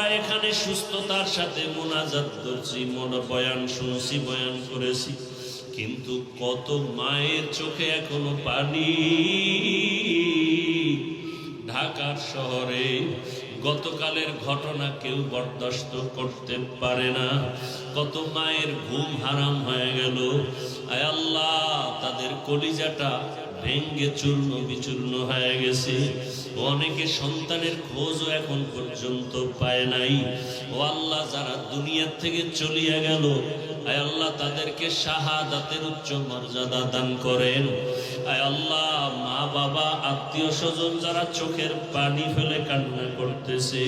এখানে সুস্থতার সাথে মোনাজাত করছি মন বয়ান শুনছি, বয়ান করেছি। কিন্তু কত মায়ের চোখে এখনও পানি। ঢাকার শহরে গতকালের ঘটনা কেউ বরদাস্ত করতে পারে না। কত মায়ের ঘুম হারাম হয়ে গেল। আয় আল্লাহ, তাদের কলিজাটা ভেঙ্গে চূর্ণ বিচূর্ণ হয়ে গেছে। অনেকে সন্তানের খোঁজও এখন পর্যন্ত পায় নাই। ও আল্লাহ যারা দুনিয়ার থেকে চলিয়া গেল, আয় আল্লাহ তাদেরকে শাহাদাতের উচ্চ মর্যাদা দান করেন। আয় আল্লাহ আত্মীয় স্বজন যারা চোখের পানি ফেলে কান্না করতেছে,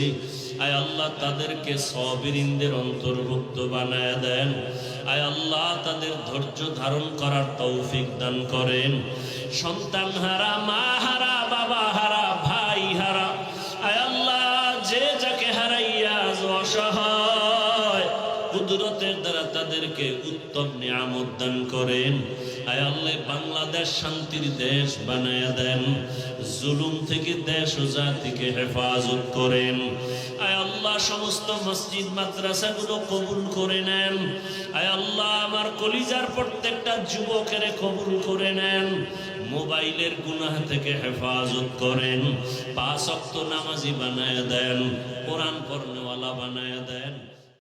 আয় আল্লাহ তাদেরকে সবিরিনদের অন্তর্ভুক্ত বানায় দেন। আয় আল্লাহ তাদের ধৈর্য ধারণ করার তৌফিক দান করেন। সন্তান হারা, মা হারা, বাবা হারা, ভাই হারা, আয় আল্লাহ যে যাকে হারাইয়া অসহায় কুদরতের দ্বারা তাদেরকে উত্তম নিয়ামত দান করেন। আয় আল্লাহ, বাংলাদেশ শান্তির দেশ বানায়া দেন। জুলুম থেকে দেশ ও জাতিকে হেফাজত করেন। আয় আল্লাহ, সমস্ত মসজিদ, মাদ্রাসাগুলো কবুল করে নেন। আয় আল্লাহ, আমার কলিজার প্রত্যেকটা যুবকের কবুল করে নেন। মোবাইলের গুনাহ থেকে হেফাজত করেন। পাঁচ অক্ত নামাজি বানায় দেন। কোরআন পড়নেওয়ালা বানায় দেন।